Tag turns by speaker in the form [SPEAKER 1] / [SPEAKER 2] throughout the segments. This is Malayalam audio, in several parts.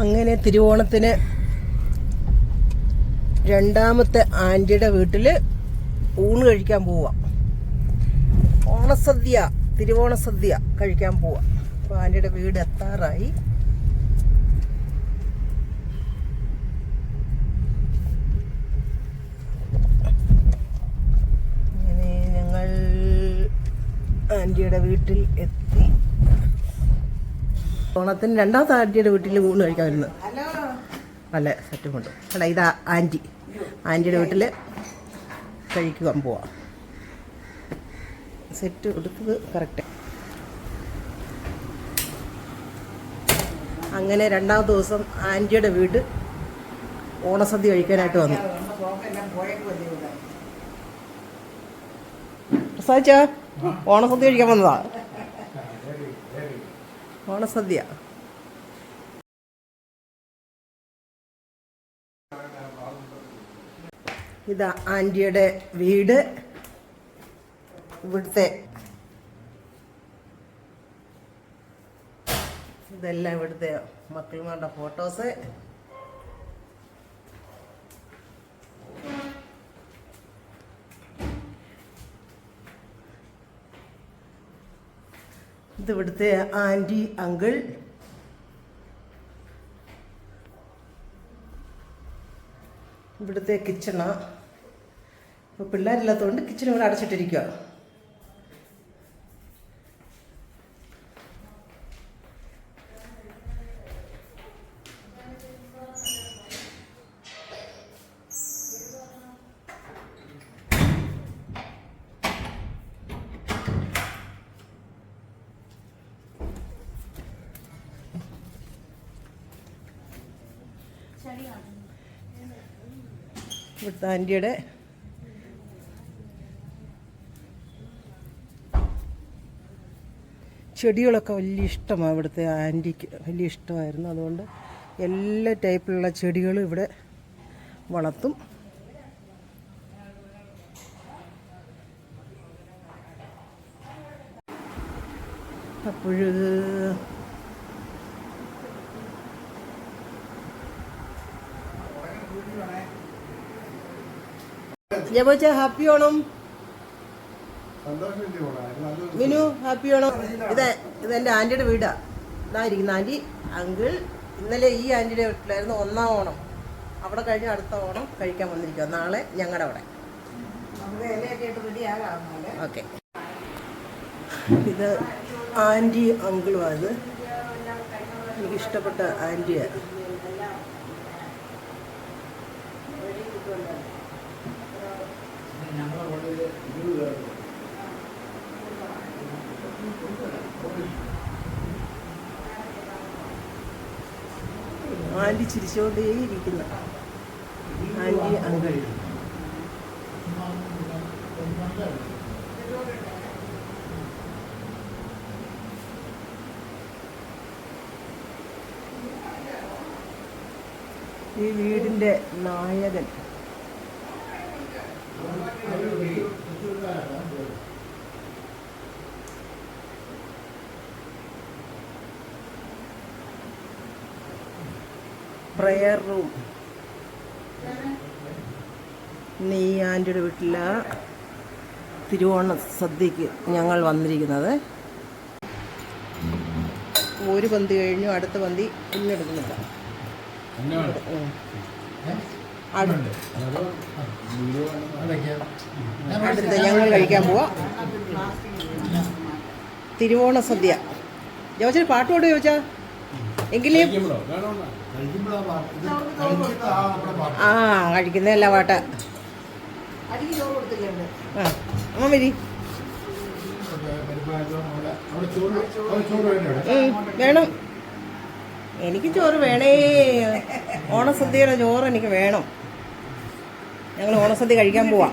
[SPEAKER 1] അങ്ങനെ തിരുവോണത്തിന് രണ്ടാമത്തെ ആന്റിയുടെ വീട്ടിൽ ഊണ് കഴിക്കാൻ പോവാം. ഓണസദ്യ തിരുവോണസദ്യ കഴിക്കാൻ പോവാം. അപ്പോൾ ആന്റിയുടെ വീട് എത്താറായി. അങ്ങനെ ഞങ്ങൾ ആന്റിയുടെ വീട്ടിൽ എത്തി. ഓണത്തിന് രണ്ടാമത്തെ ആന്റിയുടെ വീട്ടിൽ ഊണ് കഴിക്കാൻ വരുന്നത് നല്ല സെറ്റും കൊണ്ട്. അല്ല ഇതാ ആന്റി ആന്റിയുടെ വീട്ടിൽ കഴിക്കുവാൻ പോവാം. സെറ്റ് എടുത്തത് കറക്റ്റ് അങ്ങനെ രണ്ടാമത്തെ ദിവസം ആന്റിയുടെ വീട് ഓണസദ്യ കഴിക്കാനായിട്ട് വന്നു. പ്രസാദിച്ച ഓണസദ്യ കഴിക്കാൻ വന്നതാ. ഓണസദ്യ. ഇതാ ആന്റിയുടെ വീട്. ഇവിടുത്തെ ഇതെല്ലാം ഇവിടുത്തെ മക്കളുമാരുടെ ഫോട്ടോസ്. ഇത് ഇവിടുത്തെ ആന്റി അങ്കിൾ. ഇവിടുത്തെ കിച്ചണ. ഇപ്പോൾ പിള്ളേരില്ലാത്തതുകൊണ്ട് കിച്ചൺ ഇവിടെ അടച്ചിട്ടിരിക്കുക ഇവിടുത്തെ ആന്റിയുടെ ചെടികളൊക്കെ വലിയ ഇഷ്ടമാണ് ഇവിടുത്തെ ആന്റിക്ക്. വലിയ ഇഷ്ടമായിരുന്നു. അതുകൊണ്ട് എല്ലാ ടൈപ്പിലുള്ള ചെടികളും ഇവിടെ വളർത്തും. അപ്പോൾ ജപോച്ച ഹാപ്പി ഓണം. മിനു ഹാപ്പി ഓണം. ഇത് ഇതെന്റെ ആന്റിയുടെ വീടാ. ഇതായിരിക്കുന്ന ആന്റി അങ്കിൾ ഇന്നലെ ഈ ആന്റിയുടെ വീട്ടിലായിരുന്നു ഒന്നാം ഓണം. അവിടെ കഴിഞ്ഞ് അടുത്ത ഓണം കഴിക്കാൻ വന്നിരിക്കുക നാളെ ഞങ്ങളുടെ അവിടെ. ഓക്കെ. ഇത് ആന്റി അങ്കിളുമാണ് എനിക്കിഷ്ടപ്പെട്ട ആന്റിയാണ് ആന്റി ചിരിച്ചുകൊണ്ടേ ഇരിക്കുന്ന ആന്റി അങ്കിൾ ഈ വീടിന്റെ നായകൻ പ്രയർ റൂം നീ ആന്റിയുടെ വീട്ടില തിരുവോണ സദ്യക്ക് ഞങ്ങൾ വന്നിരിക്കുന്നത്. ഒരു പന്തി കഴിഞ്ഞു അടുത്ത പന്തി ഇന്നെടുക്കുന്നില്ല. അടുത്ത ഞങ്ങൾ കഴിക്കാൻ പോവാ. തിരുവോണ സദ്യ. ജോച്ചന് പാട്ട് പാടുക ചോദിച്ചാ എങ്കിലും ആ പാട്ട്. അമ്മ വരി. ഉം, വേണം. എനിക്ക് ചോറ് വേണേ. ഓണസദ്യയുടെ ചോറ് എനിക്ക് വേണം. ഞങ്ങൾ ഓണസദ്യ കഴിക്കാൻ പോവാ.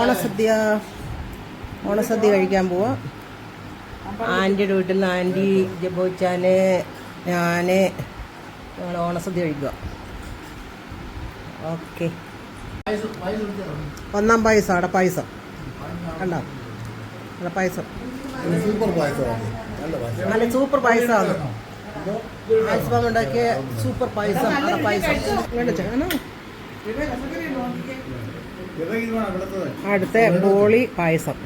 [SPEAKER 1] ഓണസദ്യ ഓണസദ്യ കഴിക്കാൻ പോവാം. ആന്റിയുടെ വീട്ടിൽ നിന്ന് ആന്റി ജബോച്ചാന് ഞാൻ ഞങ്ങൾ ഓണസദ്യ കഴിക്കുക. ഓക്കെ. ഒന്നാം പായസം അവിടെ
[SPEAKER 2] പായസം. കണ്ടോ? അവിടെ പായസം.
[SPEAKER 1] നല്ല സൂപ്പർ പായസമാണ് ആൽസ്ബാം ഉണ്ടാക്കിയ സൂപ്പർ പായസം അട പായസം. അടുത്ത ബോളി പായസം.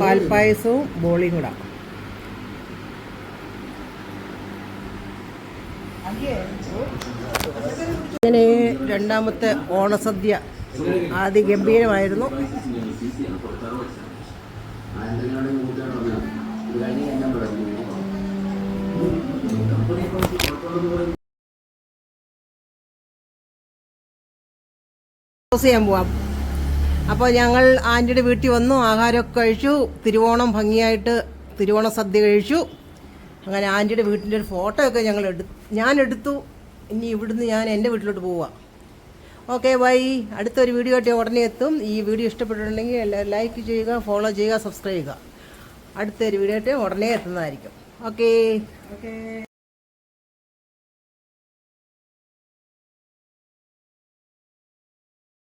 [SPEAKER 1] പാൽപ്പായസവും ബോളിയും കൂടെ. ഇങ്ങനെ രണ്ടാമത്തെ ഓണസദ്യ ആദ്യ ഗംഭീരമായിരുന്നു ക്ലോസ് ചെയ്യാൻ പോവാം. അപ്പോൾ ഞങ്ങൾ ആന്റിയുടെ വീട്ടിൽ വന്നു ആഹാരമൊക്കെ കഴിച്ചു തിരുവോണം ഭംഗിയായിട്ട് തിരുവോണ സദ്യ കഴിച്ചു. അങ്ങനെ ആന്റിയുടെ വീട്ടിന്റെ ഒരു ഫോട്ടോയൊക്കെ ഞങ്ങൾ എടു ഞാൻ എടുത്തു. ഇനി ഇവിടുന്ന് ഞാൻ എന്റെ വീട്ടിലോട്ട് പോവാം. ഓക്കെ ബൈ അടുത്തൊരു വീഡിയോ ആയിട്ട് ഉടനെ എത്തും. ഈ വീഡിയോ ഇഷ്ടപ്പെട്ടിട്ടുണ്ടെങ്കിൽ എല്ലാവരും ലൈക്ക് ചെയ്യുക ഫോളോ ചെയ്യുക സബ്സ്ക്രൈബ് ചെയ്യുക. അടുത്തൊരു വീഡിയോ ആയിട്ട് ഉടനെ എത്തുന്നതായിരിക്കും. Okay okay